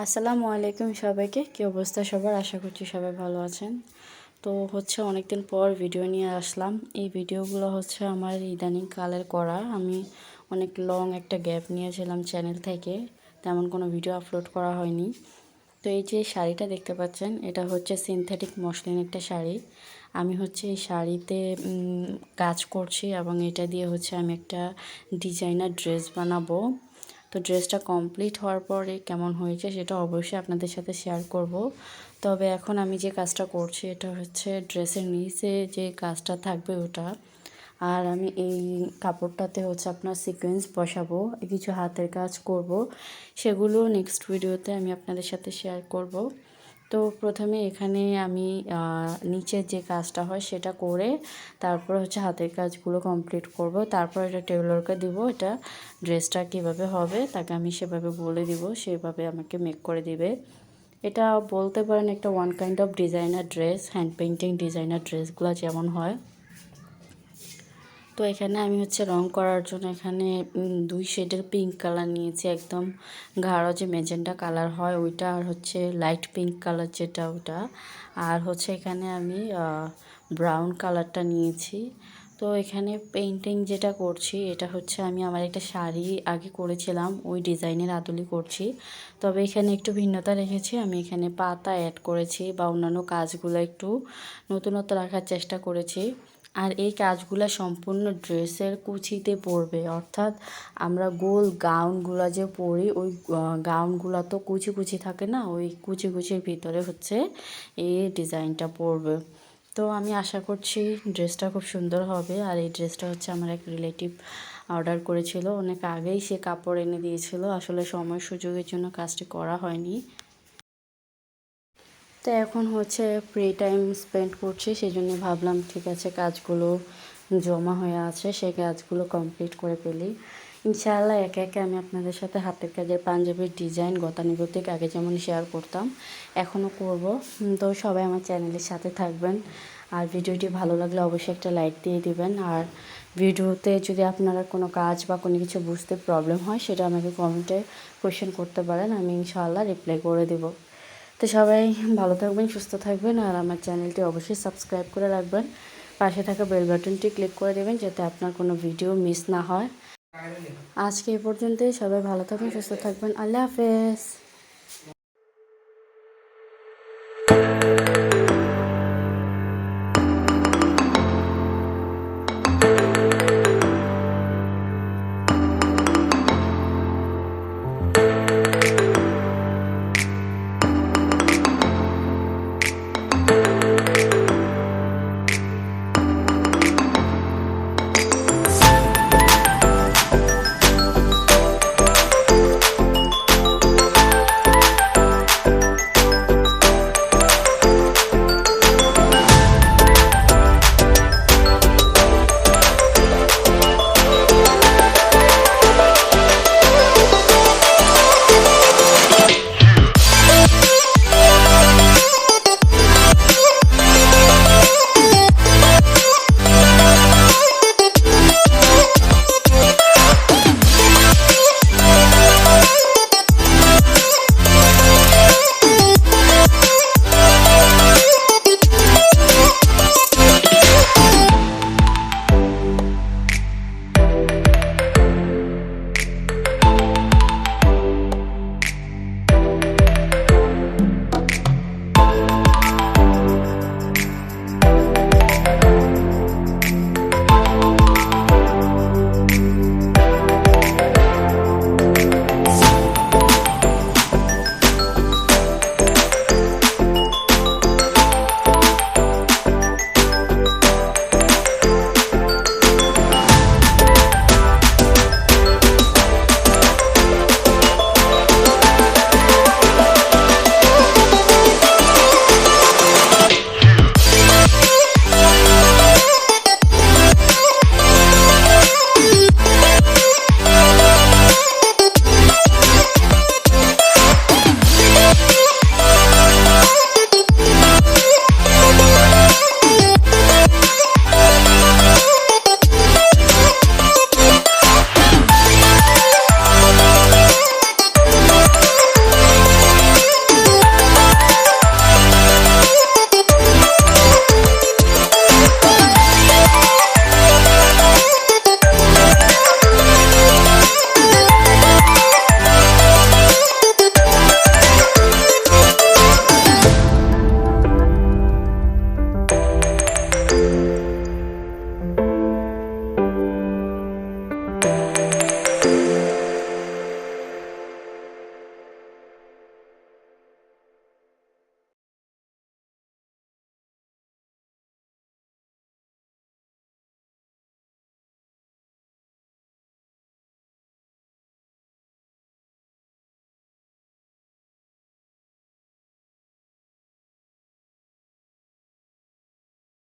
আসসালামু আলাইকুম সবাইকে। কী অবস্থা সবার? আশা করছি সবাই ভালো আছেন। তো হচ্ছে অনেক দিন পর ভিডিও নিয়ে আসলাম। এই ভিডিওগুলো হচ্ছে আমার ইদানিং কালের করা। আমি অনেক লং একটা গ্যাপ নিয়েছিলাম চ্যানেল থেকে। তেমন কোনো ভিডিও আপলোড করা হয়নি। তো এই যে শাড়িটা দেখতে পাচ্ছেন, এটা হচ্ছে সিনথেটিক মসলিন একটা শাড়ি। আমি হচ্ছে এই শাড়িতে কাজ করছি এবং এটা দিয়ে হচ্ছে আমি একটা ডিজাইনার ড্রেস বানাবো। তো ড্রেসটা কমপ্লিট হওয়ার পরে কেমন হয়েছে সেটা অবশ্যই আপনাদের সাথে শেয়ার করব। তবে এখন আমি যে কাজটা করছি এটা হচ্ছে ড্রেসের নিচে যে কাজটা থাকবে ওটা। আর আমি এই কাপড়টাতে হচ্ছে আপনার সিকোয়েন্স বসাবো, কিছু হাতের কাজ করব, সেগুলো নেক্সট ভিডিওতে আমি আপনাদের সাথে শেয়ার করব। তো প্রথমে এখানে আমি নিচের যে কাজটা হয় সেটা করে তারপর হচ্ছে হাতের কাজগুলো কমপ্লিট করব। তারপর এটা টেলরকে দিব, এটা ড্রেসটা কীভাবে হবে তাকে আমি সেভাবে বলে দিব, সেভাবে আমাকে মেক করে দিবে। এটা বলতে পারেন একটা one kind of designer dress hand painting designer ড্রেসগুলো যেমন হয়। তো এখানে আমি হচ্ছে রং করার জন্য এখানে দুই শেডের পিঙ্ক কালার নিয়েছি একদম। গাঢ় যে মেজেন্টা কালার হয় ওইটা, আর হচ্ছে লাইট পিঙ্ক কালার যেটা ওটা। আর হচ্ছে এখানে আমি ব্রাউন কালারটা নিয়েছি। তো এখানে পেন্টিং যেটা করছি, এটা হচ্ছে আমি আমার একটা শাড়ি আগে করেছিলাম, ওই ডিজাইনের আদলি করছি। তবে এখানে একটু ভিন্নতা রেখেছি, আমি এখানে পাতা অ্যাড করেছি বা অন্যান্য কাজগুলো একটু নতুনত্ব রাখার চেষ্টা করেছি। আর এই কাজগুলো সম্পূর্ণ ড্রেসের কুচিতে পড়বে অর্থাৎ আমরা গোল গাউনগুলো যে পরি, ওই গাউনগুলো তো কুচি কুচি থাকে না, ওই কুচি কুচির ভিতরে হচ্ছে এই ডিজাইনটা পড়বে তো আমি আশা করছি ড্রেসটা খুব সুন্দর হবে। আর এই ড্রেসটা হচ্ছে আমার এক রিলেটিভ অর্ডার করেছিল। অনেক আগেই সে কাপড় এনে দিয়েছিল। আসলে সময় সুযোগের জন্য কাজটি করা হয়নি। তো এখন হচ্ছে ফ্রি টাইম স্পেন্ড করছি সেই জন্য ভাবলাম ঠিক আছে কাজগুলো জমা হয়ে আছে সেই কাজগুলো কমপ্লিট করে ফেলি। ইনশাআল্লাহ একে একে আমি আপনাদের সাথে হাতের কাজের পাঞ্জাবির ডিজাইন গতানুগতিক আগে যেমন শেয়ার করতাম, এখনও করব। তো সবাই আমার চ্যানেলের সাথে থাকবেন। আর ভিডিওটি ভালো লাগলে অবশ্যই একটা লাইক দিয়ে দিবেন। আর ভিডিওতে যদি আপনারা কোনো কাজ বা কোনো কিছু বুঝতে প্রবলেম হয়, সেটা আমাকে কমেন্টে কোয়েশ্চেন করতে পারেন, আমি ইনশাআল্লাহ রিপ্লাই করে দেবো। তো সবাই ভালো থাকবেন, সুস্থ থাকবেন আর আমার চ্যানেলটি অবশ্যই সাবস্ক্রাইব করে রাখবেন। পাশে থাকা বেল বাটনটি ক্লিক করে দেবেন যাতে আপনার কোনো ভিডিও মিস না হয়। আজকে এ পর্যন্তই, সবাই ভালো থাকবেন, সুস্থ থাকবেন। আল্লাহ হাফেজ।